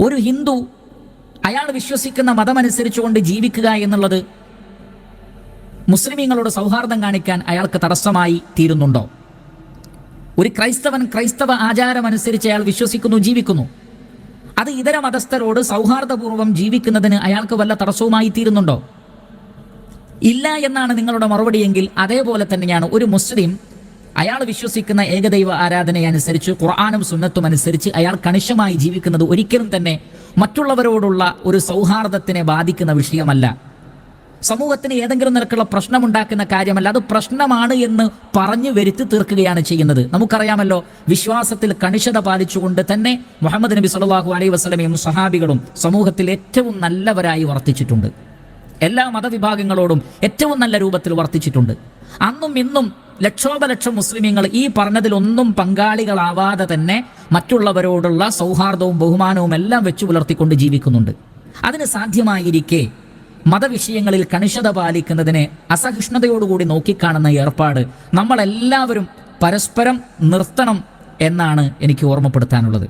ഒരു ഹിന്ദു അയാൾ വിശ്വസിക്കുന്ന മതമനുസരിച്ചുകൊണ്ട് ജീവിക്കുക എന്നുള്ളത് മുസ്ലിമീങ്ങളോട് സൗഹാർദ്ദം കാണിക്കാൻ അയാൾക്ക് തടസ്സമായി തീരുന്നുണ്ടോ? ഒരു ക്രൈസ്തവൻ ക്രൈസ്തവ ആചാരമനുസരിച്ച് അയാൾ വിശ്വസിക്കുന്നു ജീവിക്കുന്നു. അത് ഇതര മതസ്ഥരോട് സൗഹാർദ്ദപൂർവം ജീവിക്കുന്നതിന് അയാൾക്ക് വല്ല തടസ്സവുമായി തീരുന്നുണ്ടോ? ഇല്ല എന്നാണ് നിങ്ങളുടെ മറുപടിയെങ്കിൽ അതേപോലെ തന്നെയാണ് ഒരു മുസ്ലിം അയാൾ വിശ്വസിക്കുന്ന ഏകദൈവ ആരാധനയനുസരിച്ച് ഖുർആാനും സുന്നത്തും അനുസരിച്ച് അയാൾ കണിശമായി ജീവിക്കുന്നത് ഒരിക്കലും തന്നെ മറ്റുള്ളവരോടുള്ള ഒരു സൗഹാർദ്ദത്തിനെ ബാധിക്കുന്ന വിഷയമല്ല. സമൂഹത്തിന് ഏതെങ്കിലും നിരക്കുള്ള പ്രശ്നമുണ്ടാക്കുന്ന കാര്യമല്ല. അത് പ്രശ്നമാണ് എന്ന് പറഞ്ഞു വരുത്തി തീർക്കുകയാണ് ചെയ്യുന്നത്. നമുക്കറിയാമല്ലോ വിശ്വാസത്തിൽ കണിശത പാലിച്ചുകൊണ്ട് തന്നെ മുഹമ്മദ് നബി സല്ലാഹു അലൈഹി വസ്ലമയും സഹാബികളും സമൂഹത്തിൽ ഏറ്റവും നല്ലവരായി വർത്തിച്ചിട്ടുണ്ട്. എല്ലാ മതവിഭാഗങ്ങളോടും ഏറ്റവും നല്ല രൂപത്തിൽ വർത്തിച്ചിട്ടുണ്ട്. അന്നും ഇന്നും ലക്ഷോപലക്ഷം മുസ്ലിമീങ്ങൾ ഈ പറഞ്ഞതിലൊന്നും പങ്കാളികളാവാതെ തന്നെ മറ്റുള്ളവരോടുള്ള സൗഹാർദ്ദവും ബഹുമാനവും എല്ലാം വെച്ചു പുലർത്തിക്കൊണ്ട് ജീവിക്കുന്നുണ്ട്. അതിന് സാധ്യമായിരിക്കെ മതവിഷയങ്ങളിൽ കണിശത പാലിക്കുന്നതിനെ അസഹിഷ്ണുതയോടുകൂടി നോക്കിക്കാണുന്ന ഏർപ്പാട് നമ്മളെല്ലാവരും പരസ്പരം നിർത്തണം എന്നാണ് എനിക്ക് ഓർമ്മപ്പെടുത്താനുള്ളത്.